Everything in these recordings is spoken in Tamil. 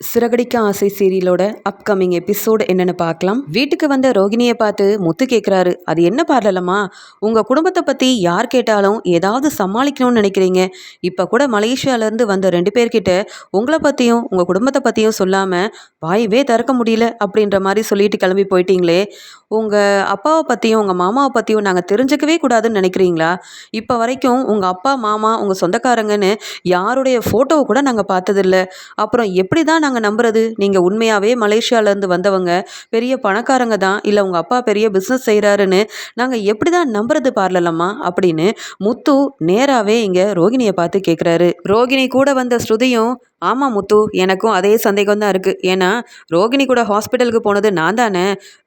சிறகடிக்க ஆசை சீரியலோட அப்கமிங் எபிசோடு என்னன்னு பார்க்கலாம். வீட்டுக்கு வந்த ரோகிணியை பார்த்து முத்து கேட்குறாரு அது என்ன பார்லலம்மா உங்கள் குடும்பத்தை பற்றி யார் கேட்டாலும் ஏதாவது சமாளிக்கணும்னு நினைக்கிறீங்க. இப்போ கூட மலேசியாவிலேருந்து வந்த ரெண்டு பேர்கிட்ட உங்களை பற்றியும் உங்கள் குடும்பத்தை பற்றியும் சொல்லாமல் வாயவே திறக்க முடியல அப்படின்ற மாதிரி சொல்லிட்டு கிளம்பி போயிட்டீங்களே. உங்கள் அப்பாவை பற்றியும் உங்கள் மாமாவை பற்றியும் நாங்கள் தெரிஞ்சுக்கவே கூடாதுன்னு நினைக்கிறீங்களா? இப்போ வரைக்கும் உங்கள் அப்பா மாமா உங்கள் சொந்தக்காரங்கன்னு யாருடைய ஃபோட்டோவை கூட நாங்கள் பார்த்ததில்ல. அப்புறம் எப்படி தான் நாங்கள் நம்புறது? நீங்கள் உண்மையாகவே மலேசியாவிலேருந்து வந்தவங்க பெரிய பணக்காரங்க தான். இல்லை உங்கள் அப்பா பெரிய பிஸ்னஸ் செய்கிறாருன்னு நாங்கள் எப்படி தான் நம்புறது பார்லலம்மா? அப்படின்னு முத்து நேராகவே இங்கே ரோகிணியை பார்த்து கேட்குறாரு ரோகிணி கூட வந்த ஸ்ருதியும் ஆமாம் முத்து எனக்கும் அதே சந்தேகம் தான் இருக்குது ஏன்னா ரோகிணி கூட ஹாஸ்பிட்டலுக்கு போனது நான் தானே?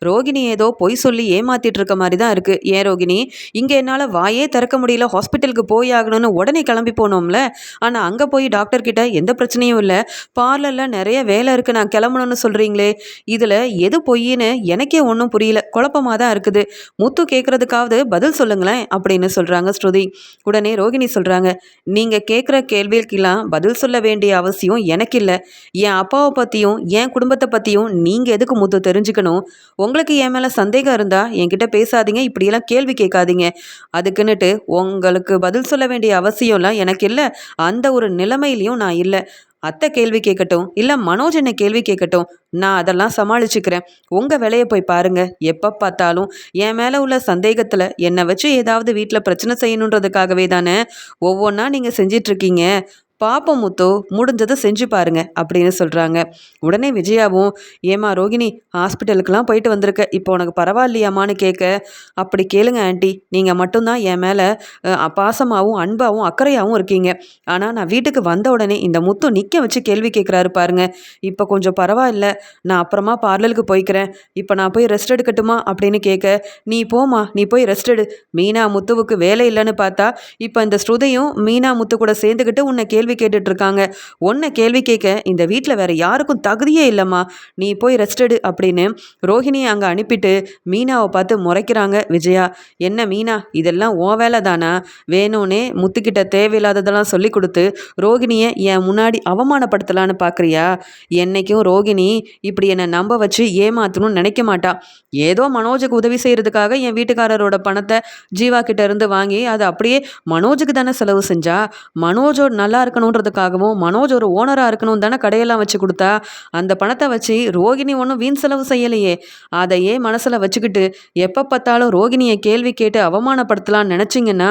ரோகிணி ஏதோ பொய் சொல்லி ஏமாத்திட்டு இருக்க மாதிரி தான் இருக்குது ஏன் ரோகிணி? இங்கே என்னால் வாயே திறக்க முடியல. ஹாஸ்பிட்டலுக்கு போய் ஆகணும்னு உடனே கிளம்பி போனோம்ல. ஆனால் அங்கே போய் டாக்டர் கிட்ட எந்த பிரச்சனையும் இல்லை. பார்லரில் நிறைய வேலை இருக்குது நான் கிளம்பணும்னு சொல்கிறீங்களே இதில் எது பொய்ன்னு எனக்கே ஒன்றும் புரியல. குழப்பமாக தான் இருக்குது. முத்து கேட்குறதுக்காவது பதில் சொல்லுங்களேன் அப்படின்னு சொல்கிறாங்க ஸ்ருதி. உடனே ரோகிணி சொல்கிறாங்க நீங்கள் கேட்குற கேள்விக்கெல்லாம் பதில் சொல்ல வேண்டிய அவசியம் எனக்கு இல்லை என் அப்பாவை பற்றியும் என் குடும்பத்தை பற்றியும் நீங்கள் எதுக்கு முத்து தெரிஞ்சுக்கணும்? உங்களுக்கு என் மேலே சந்தேகம் இருந்தால் என்கிட்ட பேசாதீங்க இப்படியெல்லாம் கேள்வி கேட்காதீங்க. அதுக்குன்னுட்டு உங்களுக்கு பதில் சொல்ல வேண்டிய அவசியம்லாம் எனக்கு இல்லை அந்த ஒரு நிலைமையிலையும் நான் இல்லை. அத்தை கேள்வி கேட்கட்டும் இல்லை மனோஜ் என்ன கேள்வி கேட்கட்டும் நான் அதெல்லாம் சமாளிச்சுக்கிறேன். உங்கள் வேலையை போய் பாருங்கள் எப்போ பார்த்தாலும் என் மேலே உள்ள சந்தேகத்தில் என்னை வச்சு ஏதாவது வீட்டில் பிரச்சனை செய்யணுன்றதுக்காகவே தானே ஒவ்வொன்றா நீங்கள் செஞ்சிட்ருக்கீங்க. பாப்போம் முத்து முடிஞ்சதை செஞ்சு பாருங்க அப்படின்னு சொல்கிறாங்க உடனே விஜயாவும் ஏமா ரோகிணி ஹாஸ்பிட்டலுக்கெலாம் போயிட்டு வந்திருக்க இப்போ உனக்கு பரவாயில்லையாமான்னு கேட்க அப்படி கேளுங்க ஆண்டி நீங்கள் மட்டும்தான் என் மேலே பாசமாகவும் அன்பாகவும் அக்கறையாகவும் இருக்கீங்க. ஆனால் நான் வீட்டுக்கு வந்த உடனே இந்த முத்து நிற்க வச்சு கேள்வி கேட்குறாரு பாருங்க. இப்போ கொஞ்சம் பரவாயில்ல நான் அப்புறமா பார்லருக்கு போய்க்கிறேன். இப்போ நான் போய் ரெஸ்ட் எடுக்கட்டுமா? அப்படின்னு கேட்க நீ போமா நீ போய் ரெஸ்ட் எடு. மீனா முத்துவுக்கு வேலை இல்லைன்னு பார்த்தா இப்போ இந்த ஸ்ருதியும் மீனா முத்து கூட சேர்ந்துக்கிட்டு உன்னை கேள்வி கேட்டுட்டு இருக்காங்க உன்னை கேள்வி கேட்க இந்த வீட்டில் வேற யாருக்கும் தகுதியே இல்லைம்மா. நீ போய் ரெஸ்ட் எடு அப்படின்னு ரோஹிணியை அங்கே அனுப்பிட்டு மீனாவை பார்த்து முறைக்கிறாங்க விஜயா. என்ன மீனா இதெல்லாம் ஓ வேலை தானா? வேணும்னே முத்துக்கிட்ட தேவையில்லாததெல்லாம் சொல்லி கொடுத்து ரோகிணியை என் முன்னாடி அவமானப்படுத்தலான்னு பார்க்குறியா என்னைக்கும் ரோகிணி இப்படி என்னை நம்ப வச்சு ஏமாத்தணும்னு நினைக்க மாட்டா. ஏதோ மனோஜுக்கு உதவி செய்கிறதுக்காக என் வீட்டுக்காரரோட பணத்தை ஜீவா கிட்ட இருந்து வாங்கி அதை அப்படியே மனோஜுக்கு தானே செலவு செஞ்சா? மனோஜோட நல்லா இருக்கணுன்றதுக்காகவும் மனோஜ் ஒரு ஓனராக இருக்கணும் தானே கடையெல்லாம் வச்சு கொடுத்தா அந்த பணத்தை வச்சு ரோகிணி ஒன்றும் வீண் செலவு செய்யலையே. அதையே மனசில் வச்சுக்கிட்டு எப்போ பார்த்தாலும் ரோகிணியை கேள்வி கேட்டு அவமானப்படுத்தலாம்னு நினச்சிங்கன்னா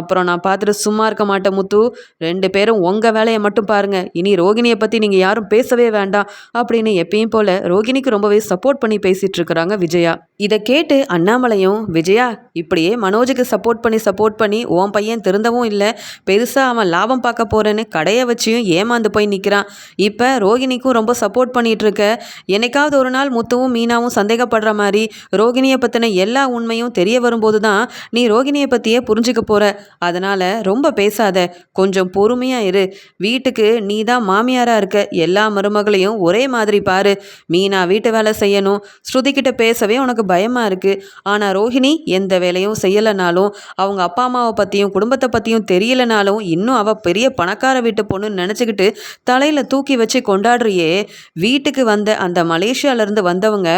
அப்புறம் நான் பார்த்துட்டு சும்மா இருக்க மாட்டேன் முத்து. ரெண்டு பேரும் உங்கள் வேலையை மட்டும் பாருங்கள் இனி ரோகிணியை பற்றி நீங்கள் யாரும் பேசவே வேண்டாம் அப்படின்னு எப்பயும் போல் ரோகிணிக்கு ரொம்பவே சப்போர்ட் பண்ணி பேசிகிட்டு இருக்கிறாங்க விஜயா. இதை கேட்டு அண்ணாமலையும் விஜயா இப்படியே மனோஜுக்கு சப்போர்ட் பண்ணி சப்போர்ட் பண்ணி உன் பையன் திருந்தவும் இல்லை. பெருசாக அவன் லாபம் பார்க்க போகிறேன்னு கடையை வச்சியும் ஏமாந்து போய் நிற்கிறான் இப்போ ரோகிணிக்கும் ரொம்ப சப்போர்ட் பண்ணிகிட்டு இருக்க என்னைக்காவது ஒரு நாள் முத்துவும் மீனாவும் சந்தேகப்படுற மாதிரி ரோகிணியை பற்றின எல்லா உண்மையும் தெரிய வரும்போது தான் நீ ரோகிணியை பற்றியே புரிஞ்சுக்க போகிற அதனால் ரொம்ப பேசாத. கொஞ்சம் பொறுமையாக இரு. வீட்டுக்கு நீ தான் மாமியாராக இருக்க. எல்லா மருமகளையும் ஒரே மாதிரி பாரு. மீனா வீட்டு வேலை செய்யணும். ஸ்ருதிக்கிட்ட பேசவே உனக்கு பயமாக இருக்குது ஆனால் ரோஹிணி எந்த வேலையும் செய்யலைனாலும் அவங்க அப்பா அம்மாவை பற்றியும் குடும்பத்தை பற்றியும் தெரியலனாலும் இன்னும் அவள் பெரிய பணக்கார வீட்டு பொண்ணுன்னு நினச்சிக்கிட்டு தலையில் தூக்கி வச்சு கொண்டாடுறியே. வீட்டுக்கு வந்த அந்த மலேசியாவிலேருந்து வந்தவங்க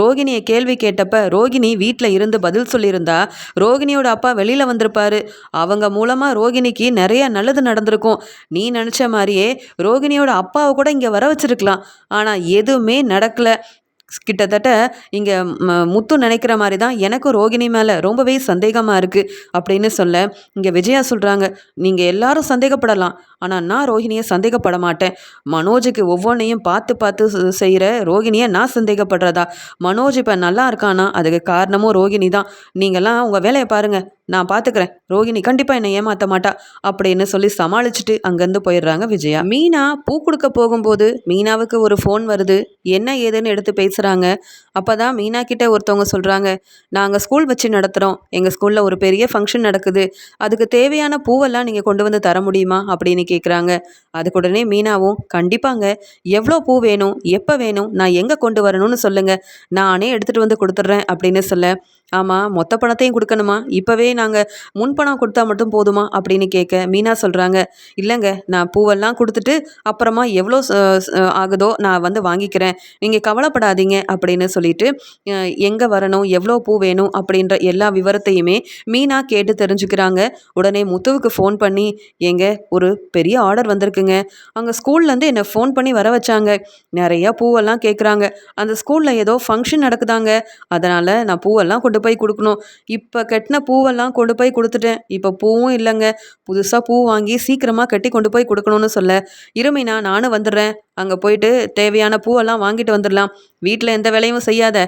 ரோகிணியை கேள்வி கேட்டப்ப ரோகிணி வீட்டில் இருந்து பதில் சொல்லியிருந்தா? ரோகிணியோட அப்பா வெளியில் வந்திருப்பாரு. அவங்க மூலமாக ரோகிணிக்கு நிறைய நல்லது நடந்திருக்கும். நீ நினச்ச மாதிரியே ரோகிணியோட அப்பாவை கூட இங்கே வர வச்சிருக்கலாம். ஆனால் எதுவுமே நடக்கலை. கிட்டத்தட்ட இங்கே முத்து நினைக்கிற மாதிரி தான் எனக்கும் ரோகிணி மேலே ரொம்பவே சந்தேகமாக இருக்குது அப்படின்னு சொல்ல இங்கே விஜயா சொல்கிறாங்க நீங்கள் எல்லாரும் சந்தேகப்படலாம் ஆனால் நான் ரோஹிணியை சந்தேகப்பட மாட்டேன். மனோஜுக்கு ஒவ்வொன்றையும் பார்த்து பார்த்து செய்கிற ரோகிணியை நான் சந்தேகப்படுறதா? மனோஜ் இப்போ நல்லா இருக்கானா? அதுக்கு காரணமும் ரோகிணி தான் நீங்கள்லாம் உங்கள் வேலையை பாருங்கள் நான் பார்த்துக்கிறேன் ரோகிணி கண்டிப்பாக என்னை ஏமாற்ற மாட்டா அப்படின்னு சொல்லி சமாளிச்சுட்டு அங்கேருந்து போயிடுறாங்க விஜயா. மீனா பூ கொடுக்க போகும்போது மீனாவுக்கு ஒரு ஃபோன் வருது. என்ன ஏதுன்னு எடுத்து பேசுகிறாங்க அப்போ தான் மீனா கிட்டே ஒருத்தவங்க சொல்கிறாங்க நாங்கள் ஸ்கூல் வச்சு நடத்துகிறோம் எங்கள் ஸ்கூலில் ஒரு பெரிய ஃபங்க்ஷன் நடக்குது. அதுக்கு தேவையான பூவெல்லாம் நீங்கள் கொண்டு வந்து தர முடியுமா? அப்படின்னு கேட்குறாங்க அதுக்கு உடனே மீனாவும் கண்டிப்பாங்க. எவ்வளோ பூ வேணும்? எப்போ வேணும்? நான் எங்கே கொண்டு வரணும்னு சொல்லுங்கள் நானே எடுத்துகிட்டு வந்து கொடுத்துட்றேன். அப்படின்னு சொல்ல ஆமாம் மொத்த பணத்தையும் கொடுக்கணுமா? இப்போவே நாங்கள் முன் பணம் கொடுத்தா மட்டும் போதுமா? அப்படின்னு கேட்க மீனா சொல்கிறாங்க இல்லைங்க நான் பூவெல்லாம் கொடுத்துட்டு அப்புறமா எவ்வளோ ஆகுதோ நான் வந்து வாங்கிக்கிறேன். நீங்கள் கவலைப்படாதீங்க அப்படின்னு சொல்லிட்டு எங்கே வரணும் எவ்வளோ பூ வேணும் அப்படின்ற எல்லா விவரத்தையுமே மீனா கேட்டு தெரிஞ்சுக்கிறாங்க. உடனே முத்துவுக்கு ஃபோன் பண்ணி எங்க ஒரு பெரிய ஆர்டர் வந்திருக்குங்க. அங்கே ஸ்கூல்லேருந்து என்னை ஃபோன் பண்ணி வர வச்சாங்க. நிறையா பூவெல்லாம் கேட்குறாங்க அந்த ஸ்கூலில் ஏதோ ஃபங்க்ஷன் நடக்குதாங்க. அதனால் நான் பூவெல்லாம் கொண்டு கொண்டு போய் கொடுக்கணும். இப்போ கட்டின பூவெல்லாம் கொண்டு போய் கொடுத்துட்டேன். இப்போ பூவும் இல்லைங்க. புதுசாக பூ வாங்கி சீக்கிரமாக கட்டி கொண்டு போய் கொடுக்கணும்னு சொல்ல. இருமைனா நானும் வந்துடுறேன். அங்கே போயிட்டு தேவையான பூவெல்லாம் வாங்கிட்டு வந்துடலாம். வீட்டில் எந்த வேலையும் செய்யாத.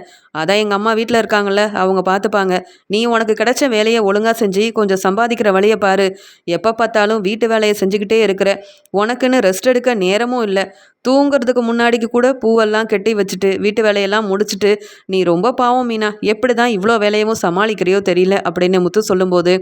அதான் எங்கள் அம்மா வீட்டில் இருக்காங்கல்ல அவங்க பார்த்துப்பாங்க நீ உனக்கு கிடைச்ச வேலையை ஒழுங்காக செஞ்சு கொஞ்சம் சம்பாதிக்கிற வழியை பாரு. எப்போ பார்த்தாலும் வீட்டு வேலையை செஞ்சுக்கிட்டே இருக்கிற. உனக்குன்னு ரெஸ்ட் எடுக்க நேரமும் இல்லை. தூங்குறதுக்கு முன்னாடிக்கு கூட பூவெல்லாம் கெட்டி வச்சுட்டு வீட்டு வேலையெல்லாம் முடிச்சுட்டு நீ ரொம்ப பாவம் மீனா. எப்படி தான் இவ்வளோ வேலையவும் சமாளிக்கிறையோ தெரியல அப்படின்னு முத்து சொல்லும்போது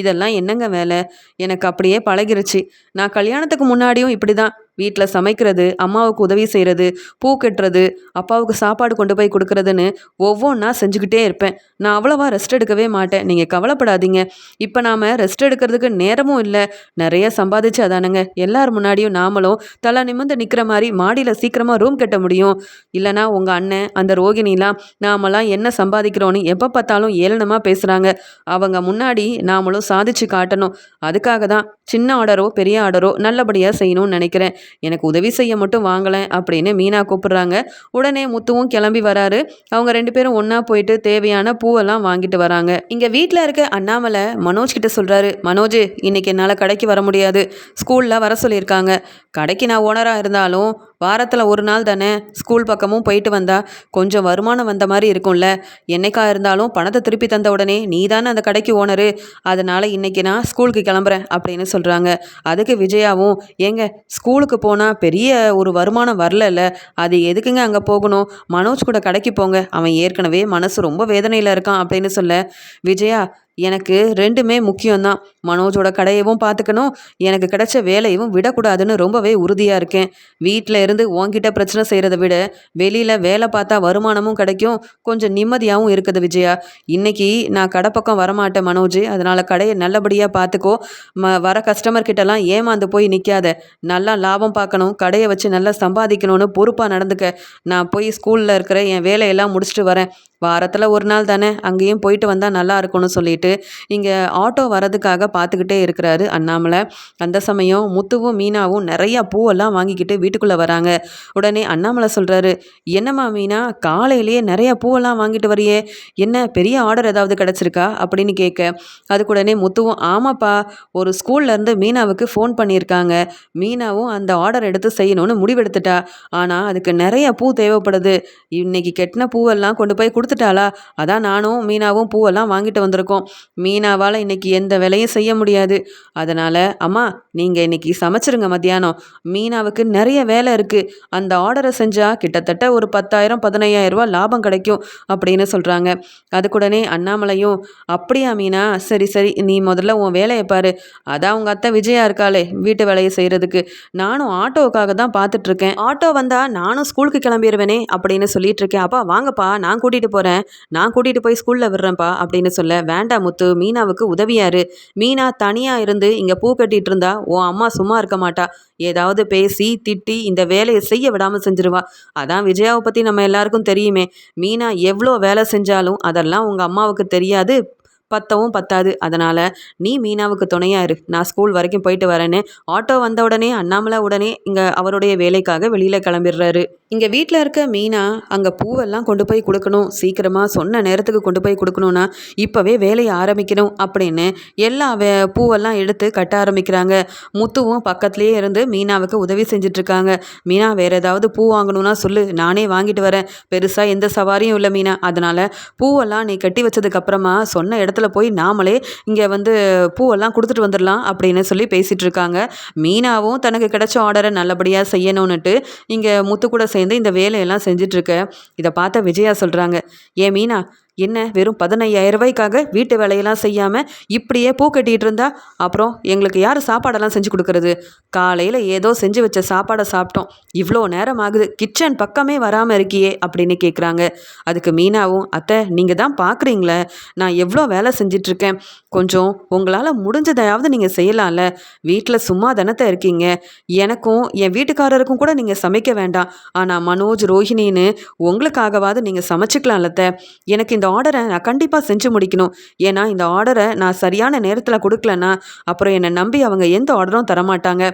இதெல்லாம் என்னங்க வேலை? எனக்கு அப்படியே பழகிருச்சு. நான் கல்யாணத்துக்கு முன்னாடியும் இப்படி தான் வீட்டில் சமைக்கிறது அம்மாவுக்கு உதவி செய்கிறது பூ கட்டுறது அப்பாவுக்கு சாப்பாடு கொண்டு போய் கொடுக்குறதுன்னு ஒவ்வொன்றா செஞ்சுக்கிட்டே இருப்பேன். நான் அவ்வளோவா ரெஸ்ட் எடுக்கவே மாட்டேன். நீங்கள் கவலைப்படாதீங்க. இப்போ நாம் ரெஸ்ட் எடுக்கிறதுக்கு நேரமும் இல்லை. நிறைய சம்பாதிச்சு அதானுங்க. எல்லார் முன்னாடியும் நாமளும் தலை நிமிந்து நிற்கிற மாதிரி மாடியில் சீக்கிரமாக ரூம் கட்ட முடியும். இல்லைனா உங்கள் அண்ணன் அந்த ரோகிணிலாம் நாமெல்லாம் என்ன சம்பாதிக்கிறோன்னு எப்போ பார்த்தாலும் ஏளனமாக பேசுகிறாங்க அவங்க முன்னாடி நாமளும் சாதிச்சு காட்டணும். அதுக்காக தான் சின்ன ஆர்டரோ பெரிய ஆர்டரோ நல்லபடியாக செய்யணும்னு நினைக்கிறேன். எனக்கு உதவி செய்ய மட்டும் வாங்கலேன் அப்படின்னு மீனா கூப்பிடுறாங்க. உடனே முத்துவும் கிளம்பி வராரு. அவங்க ரெண்டு பேரும் ஒன்றா போயிட்டு தேவையான பூவெல்லாம் வாங்கிட்டு வராங்க. இங்கே வீட்டில் இருக்க அண்ணாமலை மனோஜ் கிட்ட சொல்கிறாரு மனோஜ் இன்னைக்கு என்னால் கடைக்கு வர முடியாது. ஸ்கூலில் வர சொல்லியிருக்காங்க. கடைக்கு நான் ஓனராக இருந்தாலும் வாரத்தில் ஒரு நாள் தானே ஸ்கூல் பக்கமும் போயிட்டு வந்தா? கொஞ்சம் வருமானம் வந்த மாதிரி இருக்கும்ல. என்னைக்கா இருந்தாலும் பணத்தை திருப்பி தந்த உடனே நீ தானே அந்த கடைக்கு ஓனரு? அதனால் இன்னைக்கு நான் ஸ்கூலுக்கு கிளம்புறேன் அப்படின்னு சொல்கிறாங்க அதுக்கு விஜயாவும் ஏங்க ஸ்கூலுக்கு போனால் பெரிய ஒரு வருமானம் வரலல்ல? அது எதுக்குங்க அங்கே போகணும்? மனோஜ் கூட கடைக்கு போங்க. அவன் ஏற்கனவே மனசு ரொம்ப வேதனையில் இருக்கான் அப்படின்னு சொல்ல விஜயா எனக்கு ரெண்டுமே முக்கியம்தான். மனோஜோட கடையவும் பார்த்துக்கணும் எனக்கு கிடைச்ச வேலையும் விடக்கூடாதுன்னு ரொம்பவே உறுதியாக இருக்கேன். வீட்டில் இருந்து உன்கிட்ட பிரச்சனை செய்கிறத விட வெளியில் வேலை பார்த்தா வருமானமும் கிடைக்கும். கொஞ்சம் நிம்மதியாகவும் இருக்குது விஜயா. இன்னைக்கு நான் கடை பக்கம் வரமாட்டேன் மனோஜ். அதனால் கடையை நல்லபடியாக பார்த்துக்கோ ம வர கஸ்டமர்கிட்டலாம் ஏமாந்து போய் நிற்காத நல்லா லாபம் பார்க்கணும் கடையை வச்சு நல்லா சம்பாதிக்கணும்னு பொறுப்பாக நடந்துக்க. நான் போய் ஸ்கூலில் இருக்கிற என் வேலையெல்லாம் முடிச்சுட்டு வரேன். வாரத்தில் ஒரு நாள் தானே. அங்கேயும் போயிட்டு வந்தால் நல்லா இருக்கும்னு சொல்லிட்டு. இங்கே ஆட்டோ வரதுக்காக பார்த்துக்கிட்டே இருக்கிறாரு அண்ணாமலை. அந்த சமயம் முத்துவும் மீனாவும் நிறையா பூவெல்லாம் வாங்கிக்கிட்டு வீட்டுக்குள்ளே வராங்க. உடனே அண்ணாமலை சொல்கிறாரு என்னம்மா மீனா காலையிலேயே நிறைய பூவெல்லாம் வாங்கிட்டு வரையே? என்ன பெரிய ஆர்டர் ஏதாவது கிடச்சிருக்கா? அப்படின்னு கேட்க அதுக்கு உடனே முத்துவும் ஆமாப்பா ஒரு ஸ்கூல்லேருந்து மீனாவுக்கு ஃபோன் பண்ணியிருக்காங்க. மீனாவும் அந்த ஆர்டர் எடுத்து செய்யணும்னு முடிவெடுத்துட்டா. ஆனால் அதுக்கு நிறைய பூ தேவைப்படுது. இன்னைக்கு கெட்டின பூவெல்லாம் கொண்டு போய் கொடுத்துட்டாளா? அதான் நானும் மீனாவும் பூவெல்லாம் வாங்கிட்டு வந்திருக்கோம். மீனாவால் இன்னைக்கு எந்த வேலையும் செய்ய முடியாது. அதனால் அம்மா நீங்கள் இன்னைக்கு சமைச்சிருங்க மத்தியானம். மீனாவுக்கு நிறைய வேலை இருக்குது அந்த ஆர்டரை செஞ்சால் கிட்டத்தட்ட ஒரு பத்தாயிரம் பதினையாயிரம் ரூபா லாபம் கிடைக்கும் அப்படின்னு சொல்கிறாங்க அதுக்குடனே அண்ணாமலையும் அப்படியா மீனா? சரி சரி. நீ முதல்ல உன் வேலையை பாரு. அதான் உங்கள் அத்தை விஜயா இருக்காளே வீட்டு வேலையை செய்கிறதுக்கு நானும் ஆட்டோவுக்காக தான் பார்த்துட்ருக்கேன் ஆட்டோ வந்தால் நானும் ஸ்கூலுக்கு கிளம்பிடுவேனே அப்படின்னு சொல்லிட்டு இருக்கேன் அப்பா வாங்கப்பா. நான் கூட்டிகிட்டு போகிறேன் நான் கூட்டிகிட்டு போய் ஸ்கூலில் விடுறேன்ப்பா அப்படின்னு சொல்ல வேண்டாம் முத்து மீனாவுக்கு உதவியாரு. மீனா தனியாக இருந்து இங்கே பூ கட்டிகிட்டு இருந்தா உன் அம்மா சும்மா இருக்க மாட்டா. ஏதாவது பேசி திட்டி இந்த வேலையை செய்ய விடாமல் செஞ்சிருவா. அதான் விஜயாவை பற்றி நம்ம எல்லாருக்கும் தெரியுமே. மீனா எவ்வளோ வேலை செஞ்சாலும் அதெல்லாம் உங்கள் அம்மாவுக்கு தெரியாது. பத்தவும் பத்தாது. அதனால் நீ மீனாவுக்கு துணையாக இரு. நான் ஸ்கூல் வரைக்கும் போயிட்டு வரேன்னு ஆட்டோ வந்த உடனே அண்ணாமலை உடனே இங்கே அவருடைய வேலைக்காக வெளியில் கிளம்பிடுறாரு. இங்கே வீட்டில் இருக்க மீனா அங்கே பூவெல்லாம் கொண்டு போய் கொடுக்கணும். சீக்கிரமாக சொன்ன நேரத்துக்கு கொண்டு போய் கொடுக்கணும்னா இப்போவே வேலையை ஆரம்பிக்கணும் அப்படின்னு எல்லா வே பூவெல்லாம் எடுத்து கட்ட ஆரம்பிக்கிறாங்க. முத்துவும் பக்கத்துலேயே இருந்து மீனாவுக்கு உதவி செஞ்சிட்ருக்காங்க. மீனா வேறு ஏதாவது பூ வாங்கணும்னா சொல்லு. நானே வாங்கிட்டு வரேன். பெருசாக எந்த சவாரியும் இல்லை மீனா. அதனால் பூவெல்லாம் நீ கட்டி வச்சதுக்கப்புறமா சொன்ன இடத்துல இடத்துல போய் நாமளே இங்கே வந்து பூவெல்லாம் கொடுத்துட்டு வந்துடலாம் அப்படின்னு சொல்லி பேசிகிட்டு இருக்காங்க மீனாவும் தனக்கு கிடைச்ச ஆர்டரை நல்லபடியாக செய்யணும்னுட்டு இங்கே முத்து கூட சேர்ந்து இந்த வேலையெல்லாம் செஞ்சிட்ருக்க இதை பார்த்த விஜயா சொல்கிறாங்க ஏன் மீனா என்ன வெறும் பதினையாயிரம் ரூபாய்க்காக வீட்டு வேலையெல்லாம் செய்யாமல் இப்படியே பூ கட்டிகிட்டு இருந்தா? அப்புறம் எங்களுக்கு யார் சாப்பாடெல்லாம் செஞ்சு கொடுக்கறது? காலையில் ஏதோ செஞ்சு வச்ச சாப்பாடை சாப்பிட்டோம். இவ்வளோ நேரம் ஆகுது. கிச்சன் பக்கமே வராமல் இருக்கியே அப்படின்னு கேட்குறாங்க அதுக்கு மீனாவும் அத்தை நீங்கள் தான் பார்க்குறீங்களே நான் எவ்வளோ வேலை செஞ்சிட்ருக்கேன் கொஞ்சம் உங்களால் முடிஞ்சதையாவது நீங்கள் செய்யலாம்ல? வீட்டில் சும்மா தானத்தை இருக்கீங்க. எனக்கும் என் வீட்டுக்காரருக்கும் கூட நீங்கள் சமைக்க வேண்டாம். ஆனால் மனோஜ் ரோஹிணின்னு உங்களுக்காகவாவது நீங்கள் சமைச்சிக்கலாம்லத்த எனக்கு இந்த இந்த ஆர்டரை நான் கண்டிப்பாக செஞ்சு முடிக்கணும். ஏன்னா இந்த ஆர்டரை நான் சரியான நேரத்தில் கொடுக்கலன்னா அப்புறம் என்னை நம்பி அவங்க எந்த ஆர்டரும் தரமாட்டாங்க.